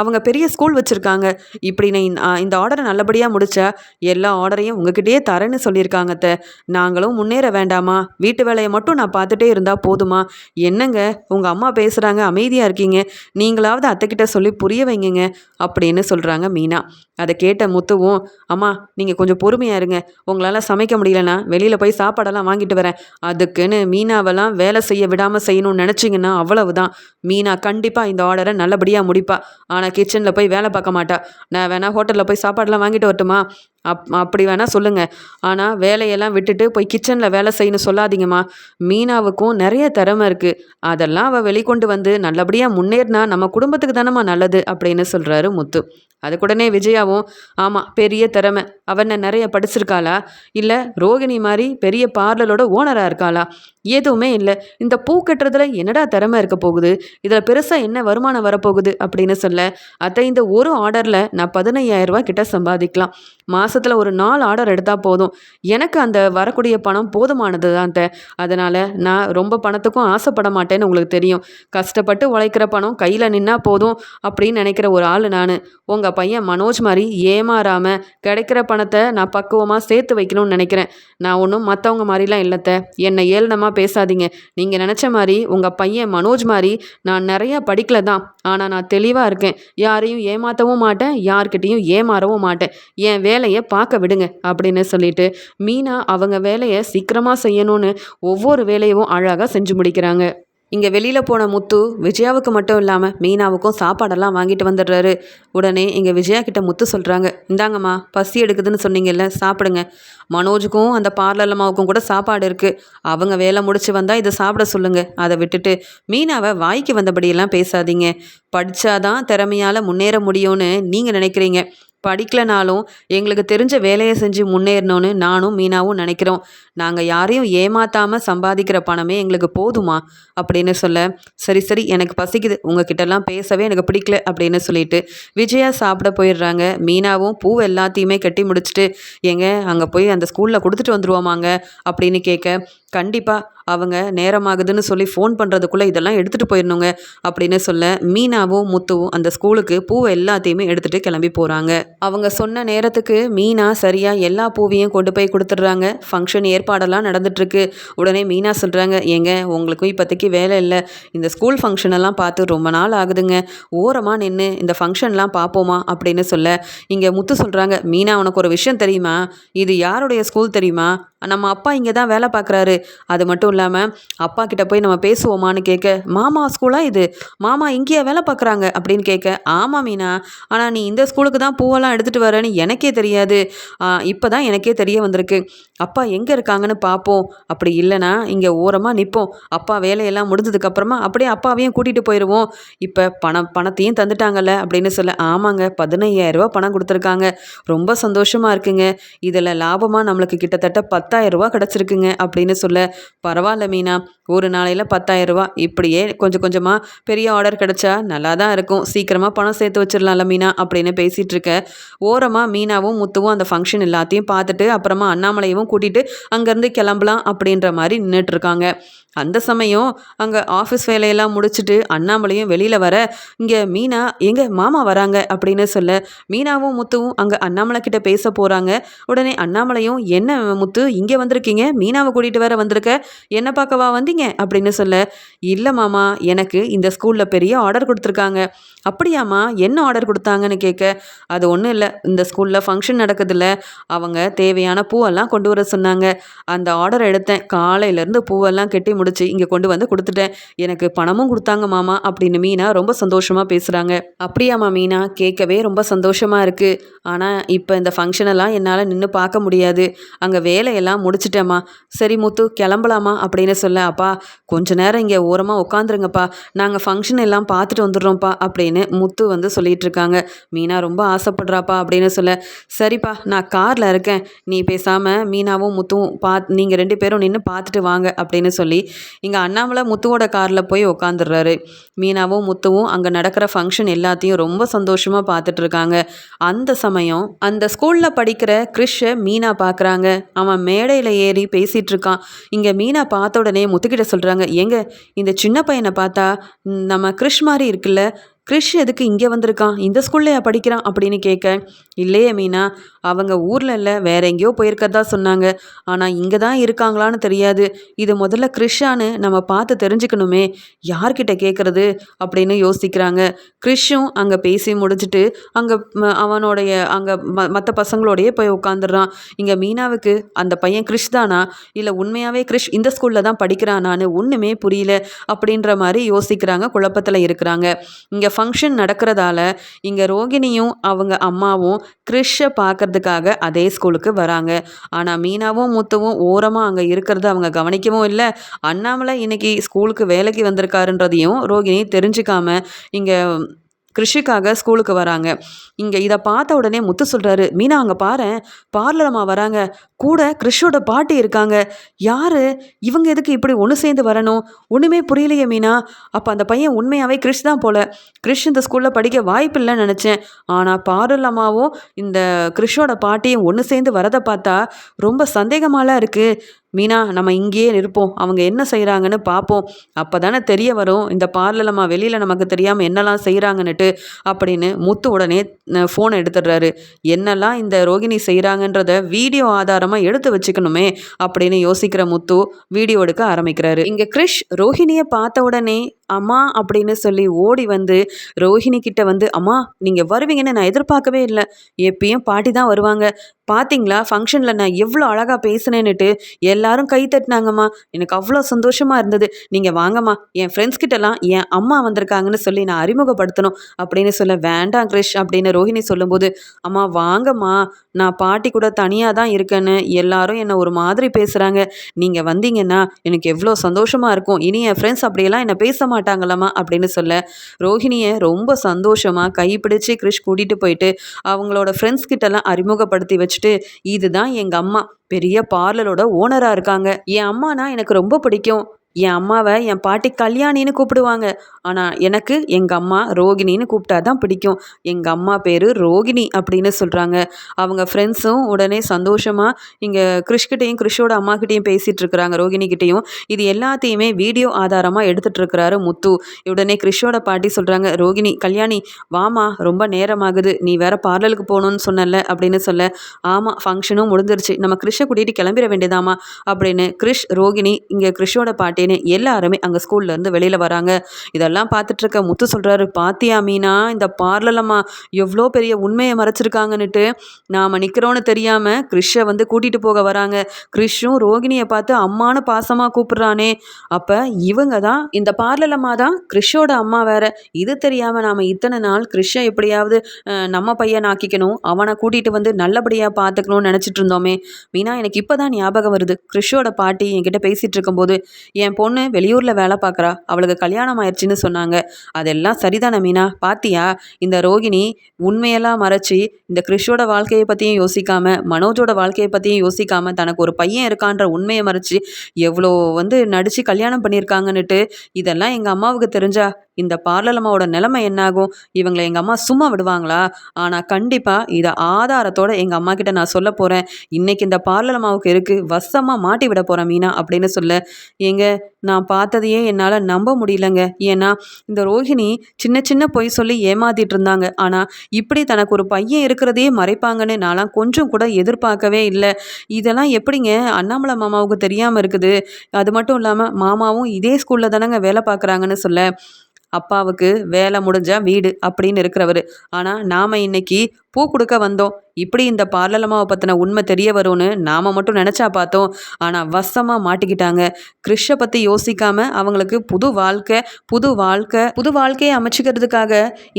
அவங்க பெரிய ஸ்கூல் வச்சுருக்காங்க. இப்படி நான் இந்த ஆர்டரை நல்லபடியாக முடித்தா எல்லா ஆர்டரையும் உங்ககிட்டயே தரேன்னு சொல்லியிருக்காங்க நாங்களும் முன்னேற வேண்டாமா? வீட்டு வேலையை மட்டும் நான் பார்த்துட்டே இருந்தால் போதுமா? என்னங்க உங்கள் அம்மா பேசுகிறாங்க அமைதியாக இருக்கீங்க. நீங்களாவது அத்தைக்கிட்ட சொல்லி புரிய வைங்க அப்படின்னு சொல்கிறாங்க மீனா. அதை கேட்ட முத்துவும் அம்மா நீங்கள் கொஞ்சம் பொறுமையாக இருங்க. உங்களால் சமைக்க முடியலன்னா வெளியில் போய் சாப்பாடெல்லாம் வாங்கிட்டு வரேன். அதுக்குன்னு மீனாவெல்லாம் வேலை செய்ய விடாமல் செய்யணும்னு நினச்சிங்கன்னா அவ்வளவுதான். மீனா கண்டிப்பாக இந்த ஆர்டரை நல்லபடியாக முடிப்பா. ஆனால் கிச்சனில் போய் வேலை பார்க்க மாட்டா. நான் வேணால் ஹோட்டலில் போய் சாப்பாடெல்லாம் வாங்கிட்டு வரட்டுமா? அப் அப்படி வேணால் சொல்லுங்கள் ஆனால் வேலையெல்லாம் விட்டுட்டு போய் கிச்சனில் வேலை செய்யணும் சொல்லாதீங்கம்மா. மீனாவுக்கும் நிறைய திறமை இருக்குது அதெல்லாம் அவள் வெளிக்கொண்டு வந்து நல்லபடியாக முன்னேறினா நம்ம குடும்பத்துக்கு தானம்மா நல்லது அப்படின்னு சொல்கிறாரு முத்து. அதுக்குடனே விஜயாவும் ஆமாம் பெரிய திறமை. அவனை நிறைய படிச்சிருக்காளா? இல்லை ரோகிணி மாதிரி பெரிய பார்லரோட ஓனராக இருக்காளா? எதுவுமே இல்லை. இந்த பூ கட்டுறதுல என்னடா திறமை இருக்க போகுது? இதில் பெருசாக என்ன வருமானம் வரப்போகுது அப்படின்னு சொல்ல அத்தை இந்த ஒரு ஆர்டரில் நான் பதினையாயிரரூபா கிட்ட சம்பாதிக்கலாம். மாதத்தில் ஒரு நாலு ஆர்டர் எடுத்தால் போதும். எனக்கு அந்த வரக்கூடிய பணம் போதுமானது தான் அத்தை. அதனால் நான் ரொம்ப பணத்துக்கும் ஆசைப்பட மாட்டேன்னு உங்களுக்கு தெரியும். கஷ்டப்பட்டு உழைக்கிற பணம் கையில் நின்னா போதும் அப்படின்னு நினைக்கிற ஒரு ஆள் நான். உங்கள் பையன் மனோஜ் மாதிரி ஏமாறாமல் கிடைக்கிற பணத்தை நான் பக்குவமாக சேர்த்து வைக்கணும்னு நினைக்கிறேன். நான் ஒன்றும் மற்றவங்க மாதிரிலாம் இல்லைத்த என்னை ஏளனமாக பேசாதீங்க. நீங்கள் நினச்ச மாதிரி உங்கள் பையன் மனோஜ் மாதிரி நான் நிறையா படிக்கல தான். ஆனால் நான் தெளிவாக இருக்கேன். யாரையும் ஏமாற்றவும் மாட்டேன் யார்கிட்டையும் ஏமாறவும் மாட்டேன். என் வேலையை பார்க்க விடுங்க அப்படின்னு சொல்லிட்டு மீனா அவங்க வேலையை சீக்கிரமாக செய்யணும்னு ஒவ்வொரு வேலையும் அழகாக செஞ்சு முடிக்கிறாங்க. இங்கே வெளியில் போன முத்து விஜயாவுக்கு மட்டும் இல்லாமல் மீனாவுக்கும் சாப்பாடெல்லாம் வாங்கிட்டு வந்துடுறாரு. உடனே இங்கே விஜயா கிட்ட முத்து சொல்கிறாங்க இந்தாங்கம்மா பசி எடுக்குதுன்னு சொன்னீங்கல்ல சாப்பிடுங்க. மனோஜுக்கும் அந்த பார்லர்லம்மாவுக்கும் கூட சாப்பாடு இருக்குது அவங்க வேலை முடிச்சு வந்தால் இதை சாப்பிட சொல்லுங்கள் அதை விட்டுட்டு மீனாவை வாய்க்கு வந்தபடியெல்லாம் பேசாதீங்க. படித்தாதான் திறமையால் முன்னேற முடியும்னு நீங்கள் நினைக்கிறீங்க. படிக்கலனாலும் எங்களுக்கு தெரிஞ்ச வேலையை செஞ்சு முன்னேறணும்னு நானும் மீனாவும் நினைக்கிறோம். நாங்கள் யாரையும் ஏமாத்தாமல் சம்பாதிக்கிற பணமே எங்களுக்கு போதுமா? அப்படின்னு சொல்ல சரி சரி எனக்கு பசிக்குது. உங்ககிட்டலாம் பேசவே எனக்கு பிடிக்கல அப்படின்னு சொல்லிட்டு விஜயா சாப்பிட போயிடுறாங்க. மீனாவும் பூ எல்லாத்தையுமே கட்டி முடிச்சுட்டு எங்க அங்கே போய் அந்த ஸ்கூலில் கொடுத்துட்டு வந்துருவோமாங்க அப்படின்னு கேட்க கண்டிப்பாக அவங்க நேரமாகுதுன்னு சொல்லி ஃபோன் பண்ணுறதுக்குள்ளே இதெல்லாம் எடுத்துகிட்டு போயிடணுங்க அப்படின்னு சொல்ல மீனாவும் முத்துவும் அந்த ஸ்கூலுக்கு பூவை எல்லாத்தையுமே எடுத்துகிட்டு கிளம்பி போகிறாங்க அவங்க சொன்ன நேரத்துக்கு மீனா சரியாக எல்லா பூவையும் கொண்டு போய் கொடுத்துட்றாங்க. ஃபங்க்ஷன் ஏற்பாடெல்லாம் நடந்துட்டுருக்கு. உடனே மீனா சொல்கிறாங்க ஏங்க உங்களுக்கும் இப்போதைக்கு வேலை இல்லை. இந்த ஸ்கூல் ஃபங்க்ஷன் எல்லாம் பார்த்து ரொம்ப நாள் ஆகுதுங்க. ஓரமாக நின்று இந்த ஃபங்க்ஷன்லாம் பார்ப்போமா? அப்படின்னு சொல்ல இங்கே முத்து சொல்கிறாங்க மீனா உனக்கு ஒரு விஷயம் தெரியுமா? இது யாருடைய ஸ்கூல் தெரியுமா? நம்ம அப்பா இங்கே தான் வேலை பார்க்குறாரு. அது மட்டும் இல்லாமல் அப்பா கிட்ட போய் நம்ம பேசுவோமான்னு கேட்க மாமா ஸ்கூலாக இது? மாமா இங்கேயா வேலை பார்க்குறாங்க? அப்படின்னு கேட்க ஆமாம் மீனா. ஆனால் நீ இந்த ஸ்கூலுக்கு தான் பூவெல்லாம் எடுத்துகிட்டு வரேன்னு எனக்கே தெரியாது. இப்போ தான் எனக்கே தெரிய வந்திருக்கு. அப்பா எங்கே இருக்காங்கன்னு பார்ப்போம் அப்படி இல்லைனா இங்கே ஓரமாக நிற்போம் அப்பா வேலையெல்லாம் முடிஞ்சதுக்கப்புறமா அப்படியே அப்பாவையும் கூட்டிகிட்டு போயிடுவோம் இப்போ பணம் பணத்தையும் தந்துட்டாங்கல்ல? அப்படின்னு சொல்ல ஆமாங்க. பதினையாயிரரூபா பணம் கொடுத்துருக்காங்க. ரொம்ப சந்தோஷமாக இருக்குங்க. இதில் லாபமாக நம்மளுக்கு கிட்டத்தட்ட பத்தாயிரரூபா கிடச்சிருக்குங்க. அப்படின்னு சொல்லி பரவாயில்ல மீனா ஒரு நாளையில் பத்தாயிரரூபா இப்படியே கொஞ்சம் கொஞ்சமாக பெரிய ஆர்டர் கிடச்சா நல்லா தான் இருக்கும். சீக்கிரமாக பணம் சேர்த்து வச்சிடலாம்ல மீனா அப்படின்னு பேசிகிட்டு இருக்க. ஓரமாக மீனாவும் முத்துவும் அந்த ஃபங்க்ஷன் எல்லாத்தையும் பார்த்துட்டு அப்புறமா அண்ணாமலையவும் கூட்டிகிட்டு அங்கேருந்து கிளம்பலாம் அப்படின்ற மாதிரி நின்றுட்டுருக்காங்க அந்த சமயம் அங்கே ஆஃபீஸ் வேலையெல்லாம் முடிச்சுட்டு அண்ணாமலையும் வெளியில் வர இங்கே மீனா எங்கே மாமா வராங்க? அப்படின்னு சொல்ல மீனாவும் முத்துவும் அங்கே அண்ணாமலை கிட்ட பேச போகிறாங்க உடனே அண்ணாமலையும் என்ன முத்து இங்கே வந்திருக்கீங்க? மீனாவை கூட்டிகிட்டு வர வந்திருக்க? என்ன பார்க்கவா வந்தீங்க? அப்படின்னு சொல்ல இல்லை மாமா எனக்கு இந்த ஸ்கூலில் பெரிய ஆர்டர் கொடுத்துருக்காங்க. அப்படியாம்மா என்ன ஆர்டர் கொடுத்தாங்கன்னு கேட்க அது ஒன்றும் இல்லை இந்த ஸ்கூலில் ஃபங்க்ஷன் நடக்குதுல்ல. அவங்க தேவையான பூவெல்லாம் கொண்டு வர சொன்னாங்க. அந்த ஆர்டர் எடுத்தேன். காலையிலேருந்து பூவெல்லாம் கட்டி முடிச்சு இங்கே கொண்டு வந்து கொடுத்துட்டேன். எனக்கு பணமும் கொடுத்தாங்க மாமா அப்படின்னு மீனா ரொம்ப சந்தோஷமாக பேசுகிறாங்க அப்படியாம்மா மீனா கேட்கவே ரொம்ப சந்தோஷமாக இருக்குது ஆனால் இப்போ இந்த ஃபங்க்ஷனெல்லாம் என்னால் நின்று பார்க்க முடியாது. அங்கே வேலையெல்லாம் முடிச்சிட்டேம்மா. சரி முத்து கிளம்பலாமா அப்படின்னு சொல்ல அப்பா கொஞ்ச நேரம் இங்கே ஓரமாக உட்காந்துருங்கப்பா. நாங்கள் ஃபங்க்ஷன் எல்லாம் பார்த்துட்டு வந்துடுறோம்ப்பா அப்படின்னு முத்து வந்து சொல்லிட்டு இருக்காங்க. மீனா ரொம்ப ஆசைப்படுறாப்பா அப்படின்னு சொல்ல சரிப்பா நான் காரில் இருக்கேன். நீ பேசாமல் மீனாவும் முத்துவும் பா நீங்கள் ரெண்டு பேரும் நின்று பார்த்துட்டு வாங்க அப்படின்னு சொல்லி இங்கே அண்ணாமலை முத்துவோட காரில் போய் உக்காந்துடுறாரு மீனாவும் முத்துவும் அங்கே நடக்கிற ஃபங்க்ஷன் எல்லாத்தையும் ரொம்ப சந்தோஷமாக பார்த்துட்டு இருக்காங்க அந்த சமயம் அந்த ஸ்கூலில் படிக்கிற கிறிஷை மீனா பார்க்குறாங்க அவன் மேடையில் ஏறி பேசிகிட்டு இருக்கான் இங்கே மீனா பார்த்த உடனே முத்துக்கிட்ட சொல்கிறாங்க எங்க இந்த சின்ன பையனை பார்த்தா நம்ம கிறிஷ் மாதிரி இருக்குல்ல கிறிஷ் எதுக்கு இங்கே வந்திருக்கான்? இந்த ஸ்கூல்லையா படிக்கிறான் அப்படின்னு கேட்க இல்லையே மீனா அவங்க ஊரில் இல்லை வேற எங்கேயோ போயிருக்கதா சொன்னாங்க. ஆனால் இங்கே தான் இருக்காங்களான்னு தெரியாது. இது முதல்ல கிறிஷான்னு நம்ம பார்த்து தெரிஞ்சுக்கணுமே. யார்கிட்ட கேட்குறது? அப்படின்னு யோசிக்கிறாங்க. கிறிஷும் அங்கே பேசி முடிச்சுட்டு அங்கே அவனுடைய அங்கே ம மற்ற பசங்களோடையே போய் உட்காந்துடுறான் இங்கே மீனாவுக்கு அந்த பையன் கிறிஷ் தானா? இல்லை உண்மையாகவே கிறிஷ் இந்த ஸ்கூலில் தான் படிக்கிறானான்னு ஒன்றுமே புரியல. அப்படின்ற மாதிரி யோசிக்கிறாங்க குழப்பத்தில் இருக்கிறாங்க. இங்கே ஃபங்க்ஷன் நடக்கிறதால இங்கே ரோகிணியும் அவங்க அம்மாவும் கிறிஷை பார்க்கறதுக்காக அதே ஸ்கூலுக்கு வராங்க. ஆனால் மீனாவும் முத்துவும் ஓரமாக அங்கே இருக்கிறத அவங்க கவனிக்கவும் இல்லை. அண்ணாமலை இன்னைக்கு ஸ்கூலுக்கு வேலைக்கு வந்திருக்காருன்றதையும் ரோகிணி தெரிஞ்சுக்காம இங்கே கிருஷிக்காக ஸ்கூலுக்கு வராங்க. இங்கே இதை பார்த்த உடனே முத்து சொல்கிறாரு மீனா அங்கே பாரேன் பார்லரம்மா வராங்க. கூட கிருஷோட பாட்டி இருக்காங்க. யார்? இவங்க எதுக்கு இப்படி ஒன்று சேர்ந்து வரணும்? ஒன்றுமே புரியலையே மீனா. அப்போ அந்த பையன் உண்மையாகவே கிறிஷ் தான் போல. கிறிஷ் இந்த ஸ்கூலில் படிக்க வாய்ப்பு இல்லைன்னு நினச்சேன். ஆனால் பார்லரம்மாவும் இந்த கிறிஷோட பாட்டியும் ஒன்று சேர்ந்து வரதை பார்த்தா ரொம்ப சந்தேகமாலாம் இருக்குது மீனா நம்ம இங்கேயே நிற்போம். அவங்க என்ன செய்கிறாங்கன்னு பார்ப்போம். அப்போ தானே தெரிய வரும். இந்த பார்லலம்மா வெளியில் நமக்கு தெரியாமல் என்னெல்லாம் செய்கிறாங்கன்னுட்டு அப்படின்னு முத்து உடனே ஃபோனை எடுத்துடுறாரு. என்னெல்லாம் இந்த ரோகிணி செய்கிறாங்கன்றத வீடியோ ஆதாரமாக எடுத்து வச்சுக்கணுமே அப்படின்னு யோசிக்கிற முத்து வீடியோ எடுக்க ஆரம்பிக்கிறாரு. இங்கே கிறிஷ் ரோஹிணியை பார்த்த உடனே அம்மா அப்படின்னு சொல்லி ஓடி வந்து ரோஹிணி கிட்ட வந்து அம்மா நீங்கள் வருவீங்கன்னு நான் எதிர்பார்க்கவே இல்லை. எப்பயும் பாட்டி தான் வருவாங்க. பார்த்தீங்களா ஃபங்க்ஷனில் நான் எவ்வளோ அழகாக பேசினேன்னுட்டு எல்லாரும் கை தட்டினாங்கம்மா. எனக்கு அவ்வளோ சந்தோஷமாக இருந்தது. நீங்கள் வாங்கம்மா. என் ஃப்ரெண்ட்ஸ் கிட்டலாம் என் அம்மா வந்திருக்காங்கன்னு சொல்லி நான் அறிமுகப்படுத்தணும் அப்படின்னு சொல்ல வேண்டாம் கிரிஷ் அப்படின்னு ரோஹிணி சொல்லும்போது அம்மா வாங்கம்மா. நான் பாட்டி கூட தனியாக தான் இருக்கேன்னு எல்லாரும் என்னை ஒரு மாதிரி பேசுகிறாங்க நீங்கள் வந்தீங்கன்னா எனக்கு எவ்வளோ சந்தோஷமாக இருக்கும். இனி என் ஃப்ரெண்ட்ஸ் அப்படியெல்லாம் என்னை பேச மாட்டேன் மாட்டாங்களாமா அப்படின்னு சொல்ல ரோஹிணியை ரொம்ப சந்தோஷமாக கைப்பிடிச்சு கிரிஷ் கூட்டிகிட்டு போயிட்டு அவங்களோட ஃப்ரெண்ட்ஸ் கிட்டலாம் அறிமுகப்படுத்தி வச்சுட்டு இதுதான் எங்கள் அம்மா. பெரிய பார்லரோட ஓனராக இருக்காங்க. என் அம்மானா எனக்கு ரொம்ப பிடிக்கும். என் அம்மாவை என் பாட்டி கல்யாணின்னு கூப்பிடுவாங்க. ஆனால் எனக்கு எங்கள் அம்மா ரோகிணின்னு கூப்பிட்டா தான் பிடிக்கும். எங்கள் அம்மா பேர் ரோகிணி அப்படின்னு சொல்கிறாங்க அவங்க ஃப்ரெண்ட்ஸும் உடனே சந்தோஷமாக இங்கே கிறிஷ்கிட்டையும் கிறிஷோட அம்மாக்கிட்டேயும் பேசிகிட்டு இருக்கிறாங்க ரோகிணிக்கிட்டேயும் இது எல்லாத்தையுமே வீடியோ ஆதாரமாக எடுத்துகிட்டு இருக்கிறாரு முத்து. உடனே கிறிஷோட பாட்டி சொல்கிறாங்க ரோகிணி கல்யாணி வாமா ரொம்ப நேரமாகுது. நீ வேற பார்லருக்கு போகணும்னு சொன்னல அப்படின்னு சொல்ல ஆமாம் ஃபங்க்ஷனும் முடிஞ்சிருச்சு. நம்ம கிறிஷை கூட்டிகிட்டு கிளம்பிட வேண்டியதாமா அப்படின்னு கிறிஷ் ரோகிணி இங்கே கிறிஷோட மாட்டேன்னு எல்லாருமே அங்கே ஸ்கூல்லேருந்து வெளியில் வராங்க. இதெல்லாம் பார்த்துட்ருக்க முத்து சொல்கிறாரு பாத்தியா மீனா இந்த பார்லலம்மா எவ்வளோ பெரிய உண்மையை மறைச்சிருக்காங்கன்னுட்டு. நாம் நிற்கிறோன்னு தெரியாமல் கிறிஷை வந்து கூட்டிகிட்டு போக வராங்க. கிறிஷும் ரோகிணியை பார்த்து அம்மானு பாசமாக கூப்பிட்றானே. அப்போ இவங்க தான் இந்த பார்லலம்மா தான் கிறிஷோட அம்மா வேற. இது தெரியாமல் நாம் இத்தனை நாள் கிறிஷை எப்படியாவது நம்ம பையன் ஆக்கிக்கணும். அவனை கூட்டிகிட்டு வந்து நல்லபடியாக பார்த்துக்கணும்னு நினச்சிட்டு இருந்தோமே. மீனா எனக்கு இப்போ தான் ஞாபகம் வருது. கிறிஷோட பாட்டி என்கிட்ட பேசிகிட்டு இருக்கும்போது என் என் பொண்ணு வெளியூரில் வேலை பார்க்குறா. அவளுக்கு கல்யாணம் ஆயிடுச்சுன்னு சொன்னாங்க. அதெல்லாம் சரிதானே மீனா? பாத்தியா? இந்த ரோகிணி உண்மையெல்லாம் மறைச்சி இந்த கிறிஷோட வாழ்க்கையை பற்றியும் யோசிக்காம மனோஜோட வாழ்க்கையை பற்றியும் யோசிக்காம தனக்கு ஒரு பையன் இருக்கான்ற உண்மையை மறைச்சி எவ்வளோ வந்து நடித்து கல்யாணம் பண்ணியிருக்காங்கன்னுட்டு இதெல்லாம் எங்கள் அம்மாவுக்கு தெரிஞ்சா இந்த பார்லலம்மாவோட நிலைமை என்னாகும்? இவங்களை எங்கள் அம்மா சும்மா விடுவாங்களா? ஆனால் கண்டிப்பாக இதை ஆதாரத்தோட எங்கள் அம்மா கிட்ட நான் சொல்ல போகிறேன் இன்னைக்கு இந்த பார்லலம்மாவுக்கு இருக்குது வசமாக மாட்டி விட போகிறேன் மீனா அப்படின்னு சொல்ல. ஏங்க நான் பார்த்ததையே என்னால் நம்ப முடியலங்க. ஏன்னா இந்த ரோஹிணி சின்ன சின்ன பொய் சொல்லி ஏமாத்திட்டு இருந்தாங்க. ஆனால் இப்படி தனக்கு ஒரு பையன் இருக்கிறதையே மறைப்பாங்கன்னு நான்லாம் கொஞ்சம் கூட எதிர்பார்க்கவே இல்லை. இதெல்லாம் எப்படிங்க? அண்ணாமலை மாமாவுக்கு தெரியாமல் இருக்குது. அது மட்டும் இல்லாமல் மாமாவும் இதே ஸ்கூலில் தானங்க வேலை பார்க்குறாங்கன்னு சொல்ல. அப்பாவுக்கு வேலை முடிஞ்சால் வீடு அப்படின்னு இருக்கிறவர். ஆனால் நாம் இன்னைக்கு பூ கொடுக்க வந்தோம். இப்படி இந்த பார்லலமாவை பற்றின உண்மை தெரிய வரும்னு நாம் மட்டும் நினச்சா பார்த்தோம். ஆனால் வசமாக மாட்டிக்கிட்டாங்க. கிறிஷை பற்றி யோசிக்காம அவங்களுக்கு புது வாழ்க்கை புது வாழ்க்கை புது வாழ்க்கையை அமைச்சிக்கிறதுக்காக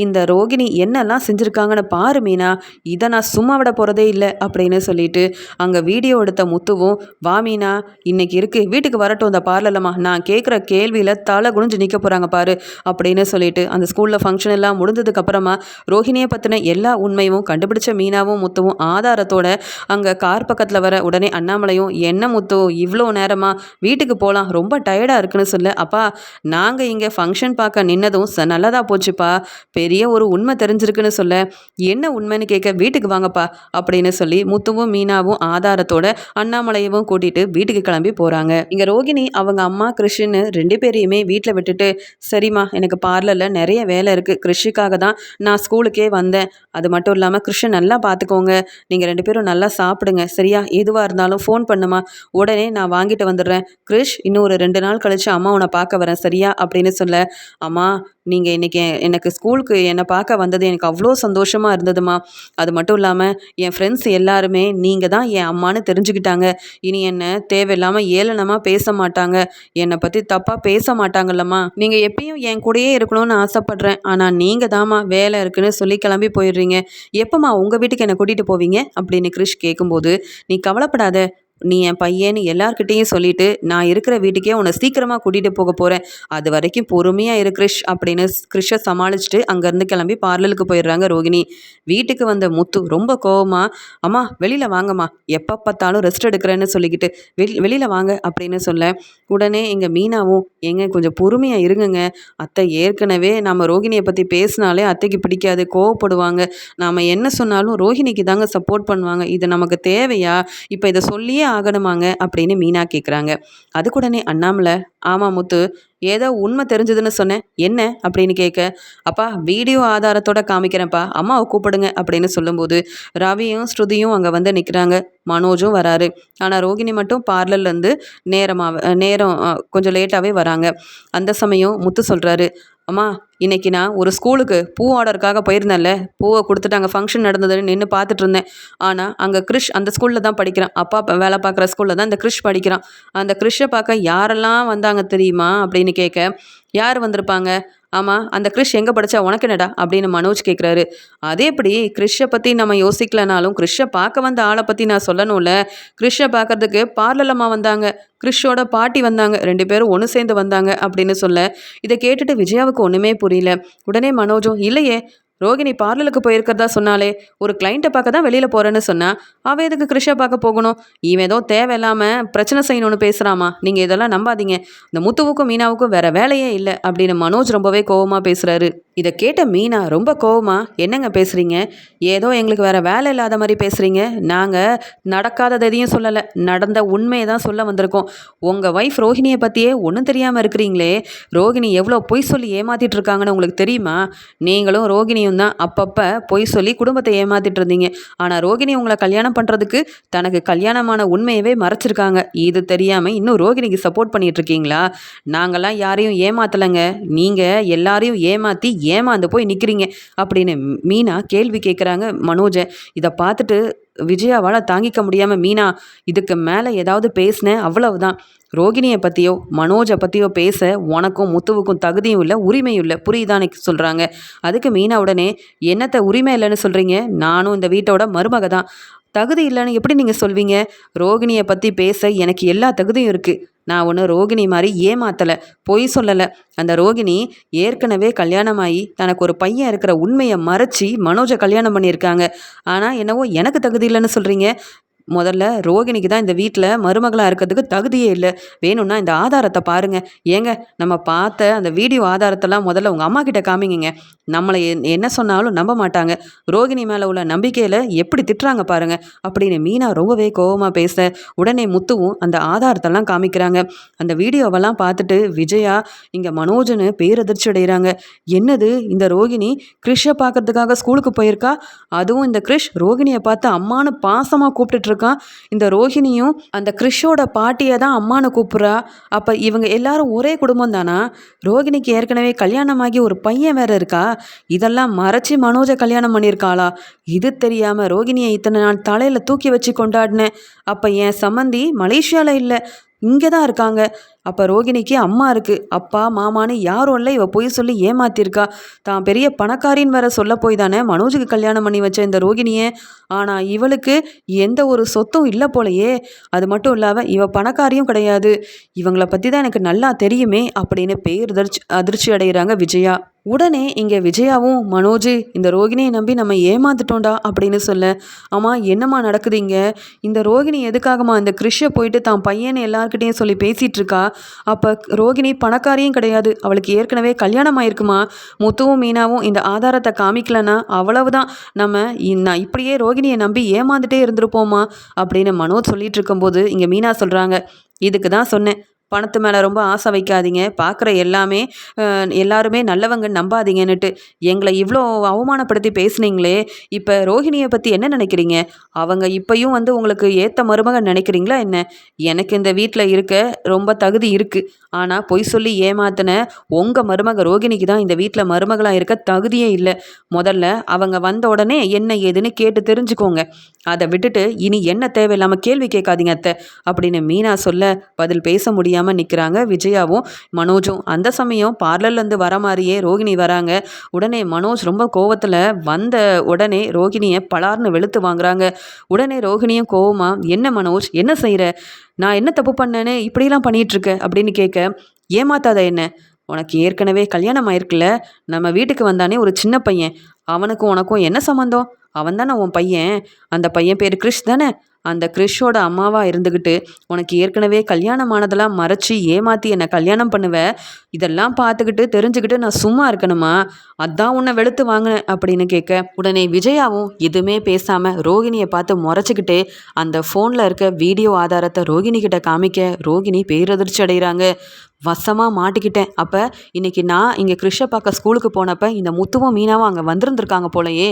இந்த ரோகிணி என்னெல்லாம் செஞ்சுருக்காங்கன்னு பாரு மீனா. இதை நான் சும்மா விட போகிறதே இல்லை அப்படின்னு சொல்லிட்டு அங்கே வீடியோ எடுத்த முத்துவும் வா மீனா இன்னைக்கு இருக்கு வீட்டுக்கு வரட்டும் இந்த பார்லலமா நான் கேட்குற கேள்வியில் தலை குனிஞ்சு நிற்க போகிறாங்க பாரு அப்படின்னு சொல்லிட்டு அந்த ஸ்கூலில் ஃபங்க்ஷன் எல்லாம் முடிஞ்சதுக்கப்புறமா ரோஹிணியை பற்றின எல்லா உண்மையும் கண்டுபிடிச்ச மீனாவும் முத்துவும் ஆதாரத்தோட அங்கே கார் பக்கத்தில் வர உடனே அண்ணாமலையும் என்ன முத்து இவ்வளோ நேரமாக வீட்டுக்கு போகலாம் ரொம்ப டயர்டாக இருக்குன்னு சொல்ல. அப்பா நாங்கள் இங்கே ஃபங்க்ஷன் பார்க்க நின்னதும் ச நல்லதாக போச்சுப்பா. பெரிய ஒரு உண்மை தெரிஞ்சிருக்குன்னு சொல்ல என்ன உண்மைன்னு கேட்க வீட்டுக்கு வாங்கப்பா அப்படின்னு சொல்லி முத்துவும் மீனாவும் ஆதாரத்தோட அண்ணாமலையவும் கூட்டிட்டு வீட்டுக்கு கிளம்பி போகிறாங்க இங்கே ரோகிணி அவங்க அம்மா கிருஷ்ணு ரெண்டு பேரையுமே வீட்டில் விட்டுட்டு சரிம்மா எனக்கு பார்லரில் நிறைய வேலை இருக்குது கிருஷிக்காக தான் நான் ஸ்கூலுக்கே வந்தேன். அது மட்டும் இல்லாமல் கிருஷ்ணன் நல்லா பார்த்துக்கோங்க நீங்கள் ரெண்டு பேரும் நல்லா சாப்பிடுங்க. சரியா? எதுவாக இருந்தாலும் ஃபோன் பண்ணுமா? உடனே நான் வாங்கிட்டு வந்துடுறேன். கிருஷ் இன்னும் ஒரு ரெண்டு நாள் கழித்து அம்மா உன்னை பார்க்க வரேன். சரியா? அப்படின்னு சொல்ல அம்மா நீங்கள் இன்றைக்கி எனக்கு ஸ்கூலுக்கு என்னை பார்க்க வந்தது எனக்கு அவ்வளோ சந்தோஷமாக இருந்ததுமா. அது மட்டும் இல்லாமல் என் ஃப்ரெண்ட்ஸ் எல்லாருமே நீங்கள் தான் என் அம்மான்னு தெரிஞ்சுக்கிட்டாங்க. இனி என்னை தேவையில்லாமல் ஏளனமாக பேச மாட்டாங்க. என்னை பற்றி தப்பாக பேச மாட்டாங்கல்லம்மா. நீங்கள் எப்பயும் என் கூடயே இருக்கணும்னு ஆசைப்பட்றேன். ஆனால் நீங்கள் தாம்மா வேலை இருக்குன்னு சொல்லி கிளம்பி போயிடுறீங்க. எப்போம்மா உங்கள் வீட்டுக்கு என்னை கூட்டிகிட்டு போவீங்க? அப்படின்னு கிருஷ் கேட்கும்போது நீ கவலைப்படாத. நீ என் பையன்னு எல்லார்கிட்டேயும் சொல்லிட்டு நான் இருக்கிற வீட்டுக்கே உன்னை சீக்கிரமாக கூட்டிகிட்டு போக போகிறேன் அது வரைக்கும் பொறுமையாக இரு கிரிஷ் அப்படின்னு கிறிஷை சமாளிச்சுட்டு அங்கேருந்து கிளம்பி பார்லருக்கு போயிடுறாங்க ரோகிணி. வீட்டுக்கு வந்த முத்து ரொம்ப கோவமாக அம்மா வெளியில் வாங்கம்மா. எப்போ பார்த்தாலும் ரெஸ்ட் எடுக்கிறேன்னு சொல்லிக்கிட்டு வெளி வெளியில் வாங்க அப்படின்னு சொல்ல. உடனே எங்கள் மீனாவும் எங்க கொஞ்சம் பொறுமையாக இருங்கங்க. அத்தை ஏற்கனவே நம்ம ரோகிணியை பற்றி பேசினாலே அத்தைக்கு பிடிக்காது கோவப்படுவாங்க. நாம் என்ன சொன்னாலும் ரோஹிணிக்கு தாங்க சப்போர்ட் பண்ணுவாங்க. இது நமக்கு தேவையா? இப்போ இதை சொல்லியே ஆகணுமாங்க? அப்படின்னு மீனா கேட்குறாங்க அதுக்குடனே அண்ணாமலை ஆமாம் முத்து ஏதோ உண்மை தெரிஞ்சதுன்னு சொன்னேன். என்ன? அப்படின்னு கேட்க அப்பா வீடியோ ஆதாரத்தோட காமிக்கிறேன்ப்பா. அம்மாவை கூப்பிடுங்க. அப்படின்னு சொல்லும்போது ரவியும் ஸ்ருதியும் அங்கே வந்து நிற்கிறாங்க மனோஜும் வராரு. ஆனால் ரோகிணி மட்டும் பார்லர்லேருந்து நேரமாக நேரம் கொஞ்சம் லேட்டாகவே வராங்க. அந்த சமயம் முத்து சொல்கிறாரு அம்மா இன்றைக்கி நான் ஒரு ஸ்கூலுக்கு பூ ஆர்டருக்காக போயிருந்தேன்ல. பூவை கொடுத்துட்டு அங்கே ஃபங்க்ஷன் நடந்ததுன்னு நின்று பார்த்துட்டு இருந்தேன். ஆனால் அங்கே கிறிஷ் அந்த ஸ்கூலில் தான் படிக்கிறான். அப்பா வேலை பார்க்குற ஸ்கூலில் தான் அந்த கிறிஷ் படிக்கிறான். அந்த கிறிஷை பார்க்க யாரெல்லாம் வந்தாங்க தெரியுமா? அப்படின்னு கேட்க யார் வந்திருப்பாங்க? ஆமாம் அந்த கிறிஷ் எங்கே படித்தா உனக்கு என்னடா? அப்படின்னு மனோஜ் கேட்குறாரு அதே எப்படி? கிறிஷை பற்றி நம்ம யோசிக்கலனாலும் கிறிஷை பார்க்க வந்த ஆளை பற்றி நான் சொல்லணும்ல. கிறிஷை பார்க்கறதுக்கு பார்லலம்மா வந்தாங்க. கிறிஷோட பாட்டி வந்தாங்க. ரெண்டு பேரும் ஒன்று சேர்ந்து வந்தாங்க அப்படின்னு சொல்ல. இதை கேட்டுட்டு விஜயாவுக்கு ஒன்றுமே புரியல. உடனே மனோஜும் இல்லையே ரோகிணி பார்லருக்கு போயிருக்கிறதா சொன்னாலே ஒரு கிளைண்ட்டை பார்க்க தான் வெளியில் போகிறேன்னு சொன்னால் அவன் எதுக்கு கிருஷை பார்க்க போகணும்? இவன் ஏதோ தேவையில்லாமல் பிரச்சனை செய்யணும்னு பேசுகிறாமா நீங்கள் இதெல்லாம் நம்பாதீங்க. இந்த முத்துவுக்கும் மீனாவுக்கும் வேறு வேலையே இல்லை அப்படின்னு மனோஜ் ரொம்பவே கோவமாக பேசுகிறாரு இதை கேட்ட மீனா ரொம்ப கோவமா என்னங்க பேசுகிறீங்க ஏதோ எங்களுக்கு வேறு வேலை இல்லாத மாதிரி பேசுகிறீங்க நாங்கள் நடக்காதது எதையும் சொல்லலை. நடந்த உண்மையை தான் சொல்ல வந்திருக்கோம். உங்கள் ஒய்ஃப் ரோஹிணியை பற்றியே ஒன்றும் தெரியாமல் இருக்கிறீங்களே. ரோகிணி எவ்வளோ பொய் சொல்லி ஏமாற்றிட்டுருக்காங்கன்னு உங்களுக்கு தெரியுமா? நீங்களும் ரோகிணியும் தான் அப்பப்போ பொய் சொல்லி குடும்பத்தை ஏமாற்றிட்டு இருந்தீங்க. ஆனால் ரோகிணி உங்களை கல்யாணம் பண்ணுறதுக்கு தனக்கு கல்யாணமான உண்மையவே மறைச்சிருக்காங்க. இது தெரியாமல் இன்னும் ரோகிணிக்கு சப்போர்ட் பண்ணிகிட்ருக்கீங்களா நாங்கள்லாம் யாரையும் ஏமாற்றலைங்க நீங்கள் எல்லாரையும் ஏமாற்றி ஏமாந்து போய் நிற்கிறீங்க அப்படின்னு மீனா கேள்வி கேட்குறாங்க மனோஜை இதை பார்த்துட்டு விஜயாவால் தாங்கிக்க முடியாமல் மீனா இதுக்கு மேலே ஏதாவது பேசினேன் அவ்வளவுதான். ரோகிணியை பற்றியோ மனோஜை பற்றியோ பேச உனக்கும் முத்துவுக்கும் தகுதியும் இல்லை உரிமையும் இல்லை. புரியுதானே சொல்கிறாங்க அதுக்கு மீனா உடனே என்னத்தை உரிமை இல்லைன்னு சொல்கிறீங்க நானும் இந்த வீட்டோட மருமக தான் தகுதி இல்லைன்னு எப்படி நீங்கள் சொல்வீங்க? ரோகிணியை பற்றி பேச எனக்கு எல்லா தகுதியும் இருக்குது நான் ஒன்று ரோகிணி மாதிரி ஏமாத்தலை பொய் சொல்லலை. அந்த ரோகிணி ஏற்கனவே கல்யாணமாகி தனக்கு ஒரு பையன் இருக்கிற உண்மையை மறைச்சி மனோஜை கல்யாணம் பண்ணியிருக்காங்க. ஆனால் என்னவோ எனக்கு தகுதி இல்லைன்னு சொல்கிறீங்க முதல்ல ரோகிணிக்கு தான் இந்த வீட்டில் மருமகளாக இருக்கிறதுக்கு தகுதியே இல்லை. வேணும்னா இந்த ஆதாரத்தை பாருங்கள் ஏங்க நம்ம பார்த்த அந்த வீடியோ ஆதாரத்தெல்லாம் முதல்ல உங்கள் அம்மா கிட்ட காமிங்க நம்மளை என்- என்ன சொன்னாலும் நம்ப மாட்டாங்க. ரோகிணி மேலே உள்ள நம்பிக்கையில் எப்படி திட்டுறாங்க பாருங்கள் அப்படின்னு மீனா ரொம்பவே கோவமாக பேச உடனே முத்துவும் அந்த ஆதாரத்தெல்லாம் காமிக்கிறாங்க. அந்த வீடியோவெல்லாம் பார்த்துட்டு விஜயா இங்கே மனோஜன்னு பேரதிர்ச்சி அடைகிறாங்க என்னது இந்த ரோகிணி கிறிஷை பார்க்கறதுக்காக ஸ்கூலுக்கு போயிருக்கா? அதுவும் இந்த கிறிஷ் ரோகிணியை பார்த்து அம்மானு பாசமாக கூப்பிட்டுட்டு இருக்கான் இந்த ரோஹிணியும் அந்த கிறிஷோட பாட்டியை தான் அம்மானு கூப்பிட்றா. அப்போ இவங்க எல்லாரும் ஒரே குடும்பம் தானா? ரோகிணிக்கு ஏற்கனவே கல்யாணமாகி ஒரு பையன் வேற இருக்கா? இதெல்லாம் மறைச்சி மனோஜை கல்யாணம் பண்ணியிருக்காளா? இது தெரியாமல் ரோகிணியை இத்தனை நாள் தலையில் தூக்கி வச்சு கொண்டாடினேன். அப்போ என் சம்மந்தி மலேசியாவில் இல்லை இங்கே தான் இருக்காங்க. அப்போ ரோகிணிக்கு அம்மா இருக்குது அப்பா மாமான்னு யாரும் இல்லை. இவ போய் சொல்லி ஏமாத்திருக்கா. தான் பெரிய பணக்காரின்னு வேற சொல்ல போய் தானே மனோஜுக்கு கல்யாணம் பண்ணி வச்ச இந்த ரோகிணியை. ஆனால் இவளுக்கு எந்த ஒரு சொத்தும் இல்லை போலையே. அது மட்டும் இல்லாமல் இவ பணக்காரியும் கிடையாது. இவங்களை பற்றி தான் எனக்கு நல்லா தெரியுமே அப்படின்னு பேர் அதிர்ச்சி அடைகிறாங்க விஜயா. உடனே இங்கே விஜயாவும் மனோஜ் இந்த ரோகிணியை நம்பி நம்ம ஏமாந்துட்டோம்டா அப்படின்னு சொல்ல ஆமாம் என்னம்மா நடக்குது இங்கே? இந்த ரோகிணி எதுக்காகம்மா இந்த கிறிஷை போயிட்டு தான் பையனை எல்லார்கிட்டேயும் சொல்லி பேசிகிட்டு இருக்கா? அப்போ ரோகிணி பணக்காரியும் கிடையாது. அவளுக்கு ஏற்கனவே கல்யாணம் ஆயிருக்குமா? முத்துவும் மீனாவும் இந்த ஆதாரத்தை காமிக்கலன்னா அவ்வளவுதான். நம்ம நான் இப்படியே ரோகிணியை நம்பி ஏமாந்துட்டே இருந்திருப்போமா? அப்படின்னு மனோஜ் சொல்லிட்டு இருக்கும்போது இங்கே மீனா சொல்கிறாங்க இதுக்கு தான் சொன்னேன். பணத்து மேலே ரொம்ப ஆசை வைக்காதீங்க. பார்க்குற எல்லாமே எல்லாருமே நல்லவங்க நம்பாதீங்கன்னுட்டு. எங்களை இவ்வளோ அவமானப்படுத்தி பேசுனீங்களே இப்போ ரோஹிணியை பற்றி என்ன நினைக்கிறீங்க? அவங்க இப்பையும் வந்து உங்களுக்கு ஏற்ற மருமகன் நினைக்கிறீங்களா என்ன? எனக்கு இந்த வீட்டில் இருக்க ரொம்ப தகுதி இருக்குது ஆனால் பொய் சொல்லி ஏமாத்தின உங்கள் மருமக ரோகிணிக்கு தான் இந்த வீட்டில் மருமகளாக இருக்க தகுதியே இல்லை. முதல்ல அவங்க வந்த உடனே என்ன ஏதுன்னு கேட்டு தெரிஞ்சுக்கோங்க. அதை விட்டுட்டு இனி என்ன தேவையில்லாமல் கேள்வி கேட்காதீங்க அத்தை. அப்படின்னு மீனா சொல்ல பதில் பேச முடியாமல் முடியாமல் நிற்கிறாங்க விஜயாவும் மனோஜும். அந்த சமயம் பார்லர்லேருந்து வர மாதிரியே ரோகிணி வராங்க. உடனே மனோஜ் ரொம்ப கோவத்தில் வந்த உடனே ரோகிணியை பலார்னு வெளுத்து வாங்குறாங்க. உடனே ரோகிணியும் கோவமாக என்ன மனோஜ் என்ன செய்கிற நான் என்ன தப்பு பண்ணேன்னு இப்படிலாம் பண்ணிகிட்ருக்க அப்படின்னு கேட்க ஏமாத்தாத என்ன? உனக்கு ஏற்கனவே கல்யாணம் ஆயிருக்குல்ல? நம்ம வீட்டுக்கு வந்தானே ஒரு சின்ன பையன். அவனுக்கும் உனக்கும் என்ன சம்மந்தம் அவன் தானே உன் பையன். அந்த பையன் பேர் கிறிஷ் தானே? அந்த கிறிஷோட அம்மாவாக இருந்துக்கிட்டு உனக்கு ஏற்கனவே கல்யாணமானதெல்லாம் மறைச்சி ஏமாற்றி என்னை கல்யாணம் பண்ணுவ? இதெல்லாம் பார்த்துக்கிட்டு தெரிஞ்சுக்கிட்டு நான் சும்மா இருக்கணுமா? அதான் உன்னை வெளுத்து வாங்கினேன் அப்படின்னு கேட்க உடனே விஜயாவும் எதுவுமே பேசாமல் ரோகிணியை பார்த்து முறைச்சிக்கிட்டு அந்த ஃபோனில் இருக்க வீடியோ ஆதாரத்தை ரோகிணி கிட்ட காமிக்க ரோகிணி பேரதிர்ச்சி அடைகிறாங்க. வசமாக மாட்டிக்கிட்டேன். அப்போ இன்றைக்கி நான் இங்கே கிருஷ்ணப்பாக்க பார்க்க ஸ்கூலுக்கு போனப்போ இந்த முத்துவும் மீனாவும் அங்கே வந்திருந்துருக்காங்க போலயே.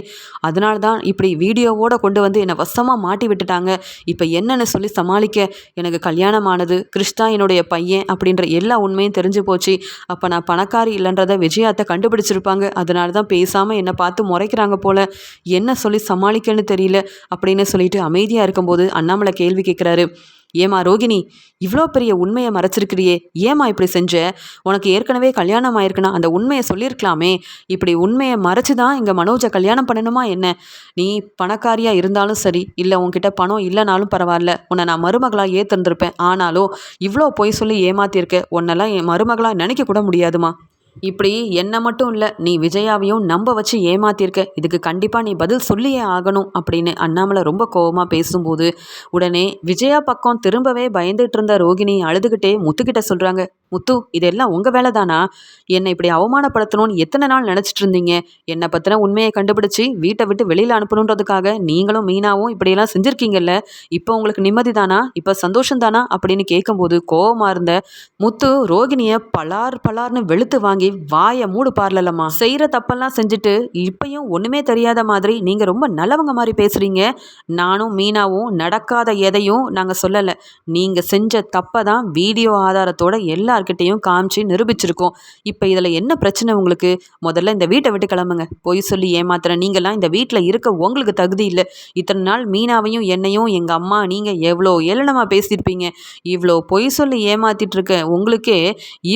அதனால தான் இப்படி வீடியோவோடு கொண்டு வந்து என்னை வசமாக மாட்டி விட்டுட்டாங்க. இப்போ என்னென்னு சொல்லி சமாளிக்க எனக்கு கல்யாணம் ஆனது கிருஷ்ணா என்னுடைய பையன் அப்படின்ற எல்லா உண்மையும் தெரிஞ்சு போச்சு. அப்போ நான் பணக்காரி இல்லைன்றதை விஜயாத்தை கண்டுபிடிச்சிருப்பாங்க. அதனால தான் பேசாமல் என்னை பார்த்து முறைக்கிறாங்க போல். என்ன சொல்லி சமாளிக்கன்னு தெரியல. அப்படின்னு சொல்லிட்டு அமைதியாக இருக்கும்போது அண்ணாமலை கேள்வி கேட்குறாரு ஏமா ரோகிணி இவ்வளோ பெரிய உண்மையை மறைச்சிருக்கிறியே ஏமா இப்படி செஞ்ச? உனக்கு ஏற்கனவே கல்யாணம் ஆயிருக்குன்னா அந்த உண்மையை சொல்லியிருக்கலாமே இப்படி உண்மையை மறைச்சு தான் இங்கே மனோஜை கல்யாணம் பண்ணணுமா என்ன? நீ பணக்காரியாக இருந்தாலும் சரி இல்லை உன்கிட்ட பணம் இல்லைனாலும் பரவாயில்ல. உன்னை நான் மருமகளாக ஏற்றிருந்திருப்பேன் ஆனாலும் இவ்வளோ பொய் சொல்லி ஏமாத்தியிருக்க உன்னெல்லாம் என் மருமகளாக நினைக்க கூட முடியாதுமா இப்படி என்ன மட்டும் இல்லை நீ விஜயாவையும் நம்ப வச்சு ஏமாத்திருக்க. இதுக்கு கண்டிப்பாக நீ பதில் சொல்லியே ஆகணும் அப்படின்னு அண்ணாமலை ரொம்ப கோபமாக பேசும்போது உடனே விஜயா பக்கம் திரும்பவே பயந்துட்டு இருந்த ரோகிணி அழுதுகிட்டே முத்துக்கிட்ட சொல்கிறாங்க முத்து இதெல்லாம் உங்கள் வேலை தானா என்னை இப்படி அவமானப்படுத்தணும்னு எத்தனை நாள் நினச்சிட்டு இருந்தீங்க? என்னை பற்றின உண்மையை கண்டுபிடிச்சி வீட்டை விட்டு வெளியில் அனுப்பணுன்றதுக்காக நீங்களும் மீனாவும் இப்படியெல்லாம் செஞ்சுருக்கீங்கல்ல? இப்போ உங்களுக்கு நிம்மதி தானா இப்போ சந்தோஷம் தானா அப்படின்னு கேட்கும்போது கோபமாக இருந்த முத்து ரோகிணியை பலார் பலார்னு வெளுத்து வாங்கி வாயை மூடு பார்லலம்மா. செய்கிற தப்பெல்லாம் செஞ்சுட்டு இப்பயும் ஒன்றுமே தெரியாத மாதிரி நீங்கள் ரொம்ப நல்லவங்க மாதிரி பேசுகிறீங்க நானும் மீனாவும் நடக்காத எதையும் நாங்கள் சொல்லலை. நீங்கள் செஞ்ச தப்பை தான் வீடியோ ஆதாரத்தோட எல்லார்கிட்டையும் காமிச்சு நிரூபிச்சிருக்கோம். இப்போ இதில் என்ன பிரச்சனை உங்களுக்கு? முதல்ல இந்த வீட்டை விட்டு கிளம்புங்க. பொய் சொல்லி ஏமாத்துற நீங்களாம் இந்த வீட்டில் இருக்க உங்களுக்கு தகுதி இல்லை. இத்தனை நாள் மீனாவையும் என்னையும் எங்கள் அம்மா நீங்கள் எவ்வளோ ஏளனமாக பேசியிருப்பீங்க. இவ்வளோ பொய் சொல்லி ஏமாத்திட்டு இருக்க உங்களுக்கே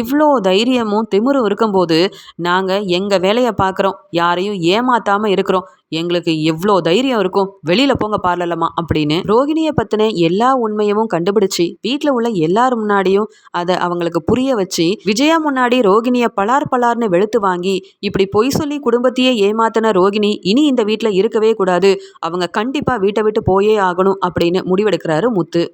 இவ்வளோ தைரியமும் திமிரும் இருக்கும்போது நாங்கள் எங்கள் வேலையை பார்க்குறோம் யாரையும் ஏமாத்தாமல் இருக்கிறோம். எங்களுக்கு எவ்வளோ தைரியம் இருக்கும் வெளியில் போங்க பார்லலமா அப்படின்னு. ரோகிணியை பற்றின எல்லா உண்மையும் கண்டுபிடிச்சி வீட்டில் உள்ள எல்லார் முன்னாடியும் அதை அவங்களுக்கு புரிய வச்சு விஜயா முன்னாடி ரோகிணியை பலார் பலார்னு வெளுத்து வாங்கி இப்படி பொய் சொல்லி குடும்பத்தையே ஏமாத்தின ரோகிணி இனி இந்த வீட்டில் இருக்கவே கூடாது. அவங்க கண்டிப்பாக வீட்டை விட்டு போயே ஆகணும் அப்படின்னு முடிவெடுக்கிறாரு முத்து.